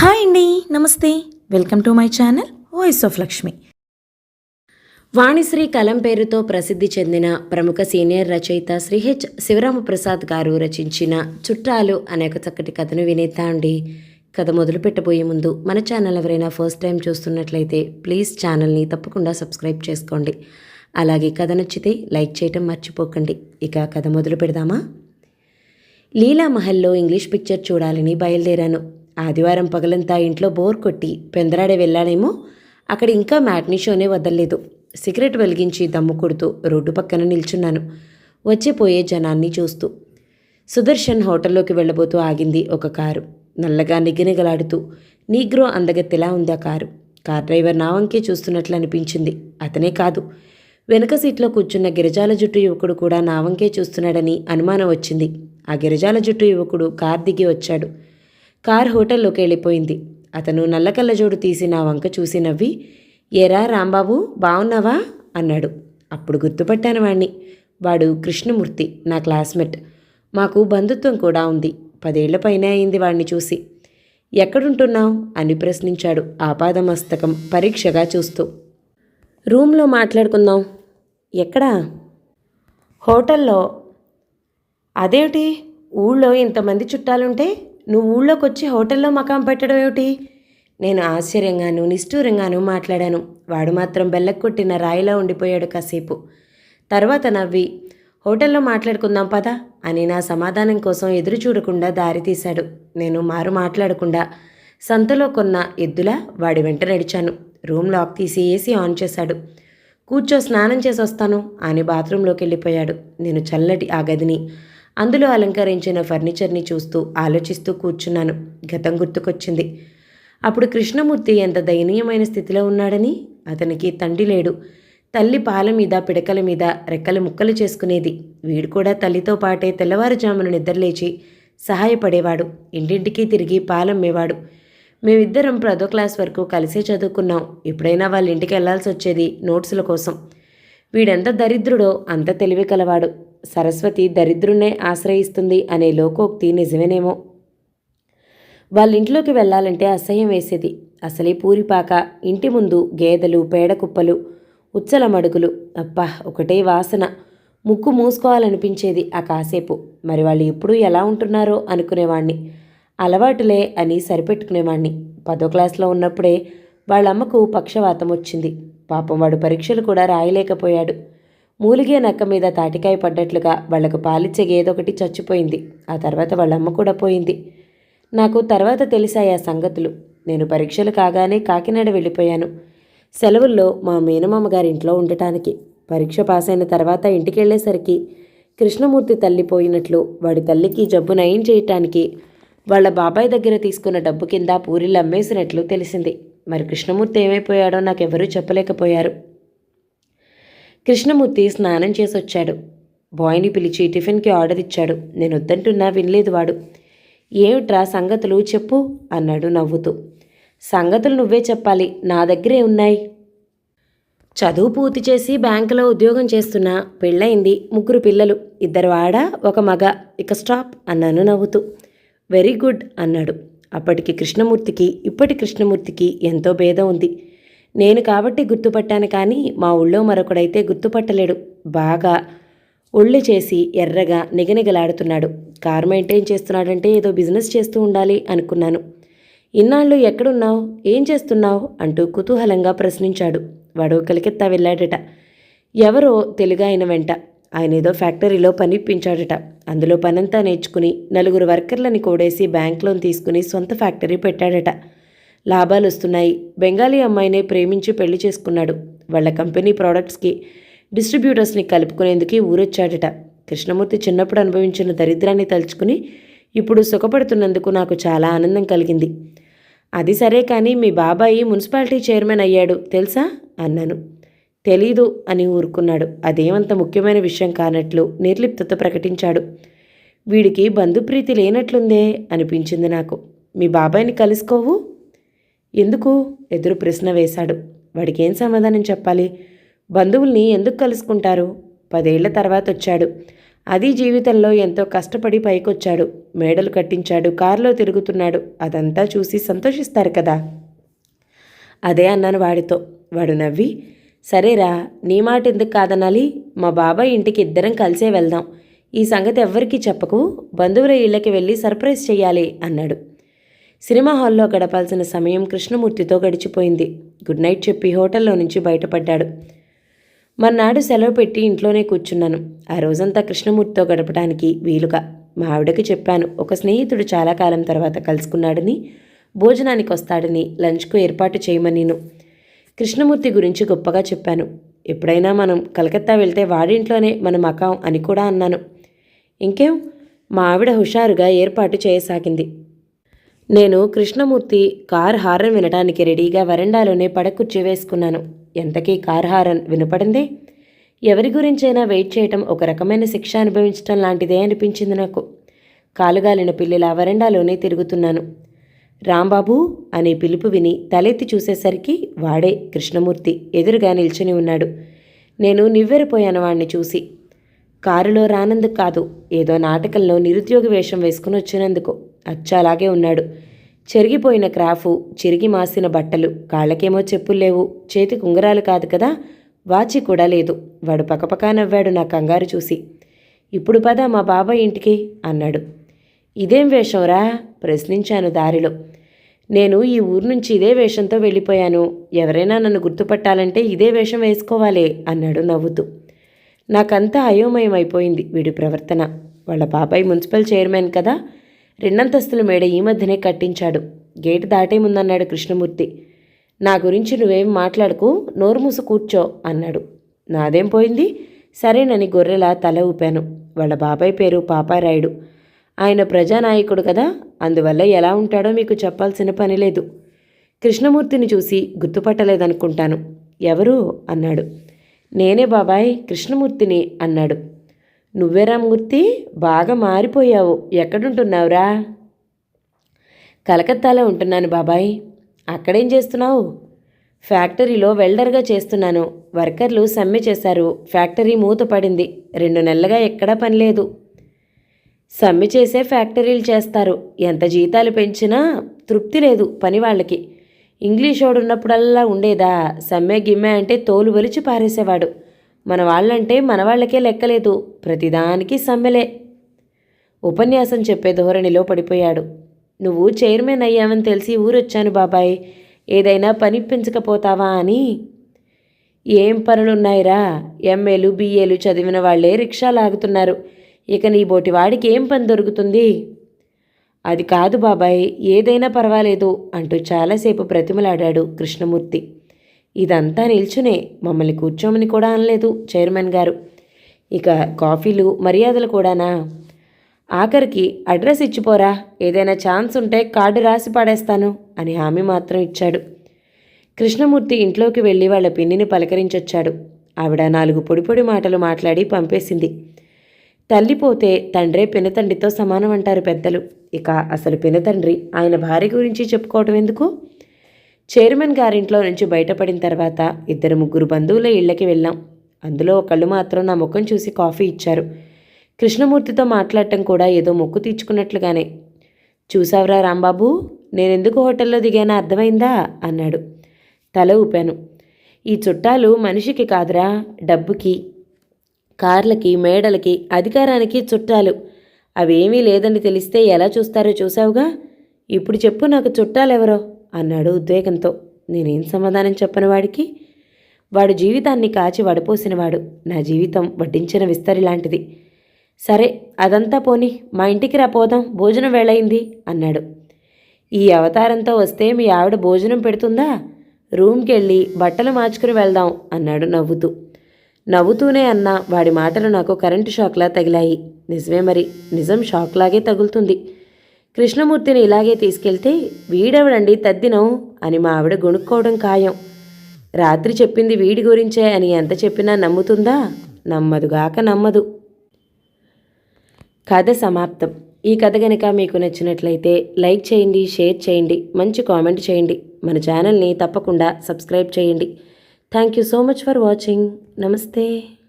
Hi అండి నమస్తే. Welcome to my channel voice of Lakshmi. Vanisri కలం పేరుతో ప్రసిద్ధి చెందిన ప్రముఖ సీనియర్ రచయిత శ్రీ హెచ్ శివరామప్రసాద్ గారు రచించిన చుట్టాలు అనే ఒక చక్కటి కథను వినేద్దా అండి? కథ మొదలు పెట్టబోయే ముందు మన ఛానల్ ఎవరైనా ఫస్ట్ టైం చూస్తున్నట్లయితే ప్లీజ్ ఛానల్ని తప్పకుండా సబ్స్క్రైబ్ చేసుకోండి. అలాగే కథ నచ్చితే లైక్ చేయటం మర్చిపోకండి. ఇక కథ మొదలు పెడదామా లీలా మహల్లో ఇంగ్లీష్ పిక్చర్ చూడాలని బయలుదేరాను. ఆదివారం పగలంతా ఇంట్లో బోర్ కొట్టి పెందరాడే వెళ్ళానేమో. అక్కడ ఇంకా మ్యాట్నీ షోనే వదలలేదు. సిగరెట్ వెలిగించి దమ్ము కొడుతూ రోడ్డు పక్కన నిల్చున్నాను. వచ్చిపోయే జనాన్ని చూస్తూ. సుదర్శన్ హోటల్లోకి వెళ్ళబోతూ ఆగింది ఒక కారు. నల్లగా నిగనిగలాడుతూ నీగ్రో అందగత్తెలా ఉంది ఆ కారు? కార్ డ్రైవర్ నా వంకే చూస్తున్నట్లు అనిపించింది. అతనే కాదు. వెనక సీట్లో కూర్చున్న గిరిజాల జుట్టు యువకుడు కూడా నా వంకే చూస్తున్నాడని అనుమానం వచ్చింది. ఆ గిరిజాల జుట్టు యువకుడు కార్ దిగి వచ్చాడు. కార్ హోటల్లోకి వెళ్ళిపోయింది. అతను నల్లకళ్ళజోడు తీసి నా వంక చూసి నవ్వి ఏరా రాంబాబు బాగున్నావా అన్నాడు. అప్పుడు గుర్తుపట్టాను వాణ్ణి. వాడు కృష్ణమూర్తి నా క్లాస్మేట్. మాకు బంధుత్వం కూడా ఉంది. పదేళ్ళ పైనే అయింది వాణ్ణి చూసి. ఎక్కడుంటున్నావు? అని ప్రశ్నించాడు ఆపాదమస్తకం పరీక్షగా చూస్తూ. రూమ్లో మాట్లాడుకుందాం. ఎక్కడా? హోటల్లో. అదేమిటి ఊళ్ళో ఇంతమంది చుట్టాలుంటే నువ్వు ఊళ్ళోకి వచ్చి హోటల్లో మకాం పెట్టడం ఏమిటి? నేను ఆశ్చర్యంగాను నిష్ఠూరంగాను మాట్లాడాను. వాడు మాత్రం బెల్లక్కొట్టిన రాయిలా ఉండిపోయాడు కాసేపు. తర్వాత నవ్వి హోటల్లో మాట్లాడుకుందాం పదా అని నా సమాధానం కోసం ఎదురు చూడకుండా దారి తీశాడు. నేను మారు మాట్లాడకుండా సంతలో కొన్న ఎద్దులా వాడి వెంట నడిచాను. రూమ్ లాక్ తీసి ఏసీ ఆన్ చేశాడు. కూర్చో స్నానం చేసి వస్తాను అని బాత్రూంలోకి వెళ్ళిపోయాడు నేను చల్లటి ఆ గదిని అందులో అలంకరించిన ఫర్నిచర్ని చూస్తూ ఆలోచిస్తూ కూర్చున్నాను. గతం గుర్తుకొచ్చింది. అప్పుడు కృష్ణమూర్తి ఎంత దయనీయమైన స్థితిలో ఉన్నాడని? అతనికి తండ్రి లేడు. తల్లి పాల మీద పిడకల మీద రెక్కలు ముక్కలు చేసుకునేది. వీడు కూడా తల్లితో పాటే తెల్లవారుజామున నిద్రలేచి సహాయపడేవాడు. ఇంటింటికి తిరిగి పాలమ్మేవాడు మేమిద్దరం పదో క్లాస్ వరకు కలిసే చదువుకున్నాం. ఎప్పుడైనా వాళ్ళ ఇంటికి వెళ్ళాల్సి వచ్చేది నోట్సుల కోసం. వీడెంత దరిద్రుడో అంత తెలివి కలవాడు. సరస్వతి దరిద్రున్నే ఆశ్రయిస్తుంది అనే లోకోక్తి నిజమేనేమో. వాళ్ళ ఇంట్లోకి వెళ్ళాలంటే అసహ్యం వేసేది. అసలే పూరిపాక ఇంటి ముందు గేదెలు పేడ కుప్పలు ఉచ్చల మడుగులు. అబ్బా ఒకటే వాసన. ముక్కు మూసుకోవాలనిపించేది ఆ కాసేపు. మరి వాళ్ళు ఎప్పుడూ ఎలా ఉంటున్నారో అనుకునేవాణ్ణి. అలవాటులే అని సరిపెట్టుకునేవాణ్ణి. పదో క్లాస్లో ఉన్నప్పుడే వాళ్ళమ్మకు పక్షవాతం వచ్చింది. పాపం వాడు పరీక్షలు కూడా రాయలేకపోయాడు. మూలిగే నక్క మీద తాటికాయ పడ్డట్లుగా వాళ్ళకు పాలిచ్చే గేదొకటి చచ్చిపోయింది. ఆ తర్వాత వాళ్ళమ్మ కూడా పోయింది. నాకు తర్వాత తెలిసాయి ఆ సంగతులు. నేను పరీక్షలు కాగానే కాకినాడ వెళ్ళిపోయాను. సెలవుల్లో మా మేనమామ గారి ఇంట్లో ఉండటానికి. పరీక్ష పాస్ అయిన తర్వాత ఇంటికి వెళ్ళేసరికి కృష్ణమూర్తి తల్లి పోయినట్లు వాడి తల్లికి జబ్బు నయం చేయటానికి వాళ్ళ బాబాయ్ దగ్గర తీసుకున్న డబ్బు కింద పూరీలు అమ్మేసినట్లు తెలిసింది. మరి కృష్ణమూర్తి ఏమైపోయాడో నాకెవరూ చెప్పలేకపోయారు. కృష్ణమూర్తి స్నానం చేసి వచ్చాడు బాయ్ని పిలిచి టిఫిన్కి ఆర్డర్ ఇచ్చాడు. నేను వద్దంటున్నా వినలేదు వాడు. ఏమిట్రా సంగతులు చెప్పు అన్నాడు నవ్వుతూ. సంగతులు నువ్వే చెప్పాలి. నా దగ్గరే ఉన్నాయి. చదువు పూర్తి చేసి బ్యాంకులో ఉద్యోగం చేస్తున్నా. పెళ్ళయింది. ముగ్గురు పిల్లలు. ఇద్దరు ఆడ ఒక మగ. ఇక స్టాప్ అన్నాను నవ్వుతూ. వెరీ గుడ్ అన్నాడు. అప్పటికి కృష్ణమూర్తికి ఇప్పటి కృష్ణమూర్తికి ఎంతో భేదం ఉంది. నేను కాబట్టి గుర్తుపట్టాను కానీ మా ఊళ్ళో మరొకడైతే గుర్తుపట్టలేడు. బాగా ఒళ్ళు చేసి ఎర్రగా నిగనిగలాడుతున్నాడు. కారు మెయింటైన్ చేస్తున్నాడంటే ఏదో బిజినెస్ చేస్తూ ఉండాలి అనుకున్నాను. ఇన్నాళ్ళు ఎక్కడున్నావు? ఏం చేస్తున్నావు? అంటూ కుతూహలంగా ప్రశ్నించాడు. వాడు కలికెత్తా వెళ్ళాడట. ఎవరో తెలుగాయన వెంట. ఆయన ఏదో ఫ్యాక్టరీలో పని ఇప్పించాడట అందులో పనంతా నేర్చుకుని నలుగురు వర్కర్లని కూడేసి బ్యాంక్ లోన్ తీసుకుని సొంత ఫ్యాక్టరీ పెట్టాడట. లాభాలు వస్తున్నాయి బెంగాలీ అమ్మాయినే ప్రేమించి పెళ్ళి చేసుకున్నాడు. వాళ్ళ కంపెనీ ప్రోడక్ట్స్కి డిస్ట్రిబ్యూటర్స్ని కలుపుకునేందుకు ఊరొచ్చాడట. కృష్ణమూర్తి చిన్నప్పుడు అనుభవించిన దరిద్రాన్ని తలుచుకుని ఇప్పుడు సుఖపడుతున్నందుకు నాకు చాలా ఆనందం కలిగింది. అది సరే కానీ మీ బాబాయి మున్సిపాలిటీ చైర్మన్ అయ్యాడు తెలుసా? అన్నాను. తెలీదు అని ఊరుకున్నాడు. అదేమంత ముఖ్యమైన విషయం కానట్లు నిర్లిప్తత ప్రకటించాడు. వీడికి బంధుప్రీతి లేనట్లుందే అనిపించింది నాకు. మీ బాబాయ్ని కలుసుకోవు? ఎందుకు? ఎదురు ప్రశ్న వేశాడు. వాడికేం సమాధానం చెప్పాలి? బంధువుల్ని ఎందుకు కలుసుకుంటారు? పదేళ్ళ తర్వాత వచ్చాడు. అది జీవితంలో ఎంతో కష్టపడి పైకొచ్చాడు. మేడలు కట్టించాడు. కారులో తిరుగుతున్నాడు. అదంతా చూసి సంతోషిస్తారు కదా. అదే అన్నాను వాడితో. వాడు నవ్వి సరేరా నీ మాట ఎందుకు కాదనాలి? మా బాబాయ్ ఇంటికి ఇద్దరం కలిసే వెళ్దాం. ఈ సంగతి ఎవ్వరికీ చెప్పకు. బంధువుల ఇళ్ళకి వెళ్ళి సర్ప్రైజ్ చేయాలి అన్నాడు. సినిమా హాల్లో గడపాల్సిన సమయం కృష్ణమూర్తితో గడిచిపోయింది. గుడ్ నైట్ చెప్పి హోటల్లో నుంచి బయటపడ్డాడు. మర్నాడు సెలవు పెట్టి ఇంట్లోనే కూర్చున్నాను. ఆ రోజంతా కృష్ణమూర్తితో గడపడానికి వీలుగా. మా ఆవిడకి చెప్పాను ఒక స్నేహితుడు చాలా కాలం తర్వాత కలుసుకున్నాడని భోజనానికి వస్తాడని లంచ్కు ఏర్పాటు చేయమనీను కృష్ణమూర్తి గురించి గొప్పగా చెప్పాను. ఎప్పుడైనా మనం కలకత్తా వెళ్తే వాడింట్లోనే మనం మకాం అని కూడా అన్నాను. ఇంకేం? మా ఆవిడ హుషారుగా ఏర్పాటు చేయసాగింది. నేను కృష్ణమూర్తి కార్ హారన్ వినడానికి రెడీగా వరండాలోనే పడకుర్చీ వేసుకున్నాను. ఎంతకీ కార్ హారన్ వినపడిందే? ఎవరి గురించైనా వెయిట్ చేయటం ఒక రకమైన శిక్ష అనుభవించటం లాంటిదే అనిపించింది నాకు. కాలుగాలిన పిల్లిలా వరండాలోనే తిరుగుతున్నాను. రాంబాబు అనే పిలుపు విని తలెత్తి చూసేసరికి వాడే కృష్ణమూర్తి ఎదురుగా నిల్చుని ఉన్నాడు. నేను నివ్వెరపోయాను వాణ్ణి చూసి. కారులో రానందుకు కాదు ఏదో నాటకంలో నిరుద్యోగ వేషం వేసుకుని వచ్చినందుకు. అచ్చాలాగే ఉన్నాడు. చెరిగిపోయిన క్రాఫు చిరిగి మాసిన బట్టలు కాళ్ళకేమో చెప్పులు లేవు. చేతి కుంగరాలు కాదు కదా వాచి కూడా లేదు. వాడు పకపకా నవ్వాడు నా కంగారు చూసి. ఇప్పుడు పద మా బాబాయ్ ఇంటికి అన్నాడు. ఇదేం వేషంరా ప్రశ్నించాను దారిలో. నేను ఈ ఊరు నుంచి ఇదే వేషంతో వెళ్ళిపోయాను. ఎవరైనా నన్ను గుర్తుపట్టాలంటే ఇదే వేషం వేసుకోవాలి అన్నాడు నవ్వుతూ. నాకంతా అయోమయం అయిపోయింది వీడి ప్రవర్తన. వాళ్ళ బాబాయ్ మున్సిపల్ చైర్మన్ కదా. రెండంతస్తుల మేడ ఈ మధ్యనే కట్టించాడు. గేటు దాటేముందన్నాడు కృష్ణమూర్తి. నా గురించి నువ్వేం మాట్లాడుకు నోరు మూసు కూర్చో అన్నాడు. నాదేం పోయింది? సరేనని గొర్రెలా తల ఊపాను. వాళ్ళ బాబాయ్ పేరు పాపారాయుడు. ఆయన ప్రజానాయకుడు కదా. అందువల్ల ఎలా ఉంటాడో మీకు చెప్పాల్సిన పని లేదు. కృష్ణమూర్తిని చూసి గుర్తుపట్టలేదనుకుంటాను. ఎవరు? అన్నాడు. నేనే బాబాయ్ కృష్ణమూర్తిని అన్నాడు. నువ్వే రామమూర్తి బాగా మారిపోయావు. ఎక్కడుంటున్నావురా? కలకత్తాలో ఉంటున్నాను బాబాయ్. అక్కడేం చేస్తున్నావు? ఫ్యాక్టరీలో వెల్డర్గా చేస్తున్నాను. వర్కర్లు సమ్మె చేశారు. ఫ్యాక్టరీ మూతపడింది రెండు నెలలుగా ఎక్కడా పనిలేదు సమ్మె చేసే ఫ్యాక్టరీలు చేస్తారు. ఎంత జీతాలు పెంచినా తృప్తి లేదు పని వాళ్ళకి. ఇంగ్లీషోడు ఉన్నప్పుడల్లా ఉండేదా? సమ్మె గిమ్మె అంటే తోలు వలిచి పారేసేవాడు. మన వాళ్ళంటే మన వాళ్ళకే లెక్కలేదు. ప్రతిదానికి సమ్మెలే. ఉపన్యాసం చెప్పే ధోరణిలో పడిపోయాడు. నువ్వు చైర్మన్ అయ్యావని తెలిసి ఊరొచ్చాను బాబాయ్. ఏదైనా పని పెంచకపోతావా అని? ఏం పనులున్నాయిరా? ఎంఏలు బిఏలు చదివిన వాళ్ళే రిక్షా లాగుతున్నారు. ఇక నీ బోటి వాడికి ఏం పని దొరుకుతుంది? అది కాదు బాబాయ్ ఏదైనా పర్వాలేదు అంటూ చాలాసేపు ప్రతిమలాడాడు కృష్ణమూర్తి. ఇదంతా నిల్చునే మమ్మల్ని కూర్చోమని కూడా అనలేదు చైర్మన్ గారు. ఇక కాఫీలు మర్యాదలు కూడానా? ఆఖరికి అడ్రస్ ఇచ్చిపోరా ఏదైనా ఛాన్స్ ఉంటే కార్డు రాసి పాడేస్తాను అని హామీ మాత్రం ఇచ్చాడు. కృష్ణమూర్తి ఇంట్లోకి వెళ్ళి వాళ్ళ పిన్నిని పలకరించొచ్చాడు. ఆవిడ నాలుగు పొడి పొడి మాటలు మాట్లాడి పంపేసింది. తల్లిపోతే తండ్రే పినతండ్రితో సమానం అంటారు పెద్దలు. ఇక అసలు పినతండ్రి ఆయన భార్య గురించి చెప్పుకోవటం ఎందుకు? చైర్మన్ గారింట్లో నుంచి బయటపడిన తర్వాత ఇద్దరు ముగ్గురు బంధువుల ఇళ్ళకి వెళ్ళాం. అందులో ఒకళ్ళు మాత్రం నా ముఖం చూసి కాఫీ ఇచ్చారు. కృష్ణమూర్తితో మాట్లాడటం కూడా ఏదో మొక్కు తీర్చుకున్నట్లుగానే. చూసావురా రాంబాబు నేనెందుకు హోటల్లో దిగానా? అర్థమైందా? అన్నాడు. తల ఊపాను. ఈ చుట్టాలు మనిషికి కాదురా డబ్బుకి. కార్లకి మేడలకి అధికారానికి చుట్టాలు. అవేమీ లేదని తెలిస్తే ఎలా చూస్తారో చూసావుగా ఇప్పుడు చెప్పు నాకు చుట్టాలెవరో అన్నాడు ఉద్వేగంతో. నేనేం సమాధానం చెప్పను వాడికి? వాడు జీవితాన్ని కాచి వడపోసినవాడు. నా జీవితం వడ్డించిన విస్తరి లాంటిది. సరే అదంతా పోని మా ఇంటికి రా పోదాం భోజనం వేళయింది అన్నాడు. ఈ అవతారంతో వస్తే మీ ఆవిడ భోజనం పెడుతుందా? రూమ్కి వెళ్ళి బట్టలు మార్చుకుని వెళ్దాం అన్నాడు నవ్వుతూ. నవ్వుతూనే అన్న వాడి మాటలు నాకు కరెంటు షాక్లా తగిలాయి. నిజమే మరి నిజం షాక్లాగే తగులుతుంది. కృష్ణమూర్తిని ఇలాగే తీసుకెళ్తే వీడెవడండి తద్దినం అని మా ఆవిడ గొణుక్కోవడం ఖాయం. రాత్రి చెప్పింది వీడి గురించే అని ఎంత చెప్పినా నమ్ముతుందా? నమ్మదుగాక నమ్మదు. కథ సమాప్తం. ఈ కథ కనుక మీకు నచ్చినట్లయితే లైక్ చేయండి షేర్ చేయండి మంచి కామెంట్ చేయండి. మన ఛానల్ని తప్పకుండా సబ్స్క్రైబ్ చేయండి. Thank you so much for watching. Namaste.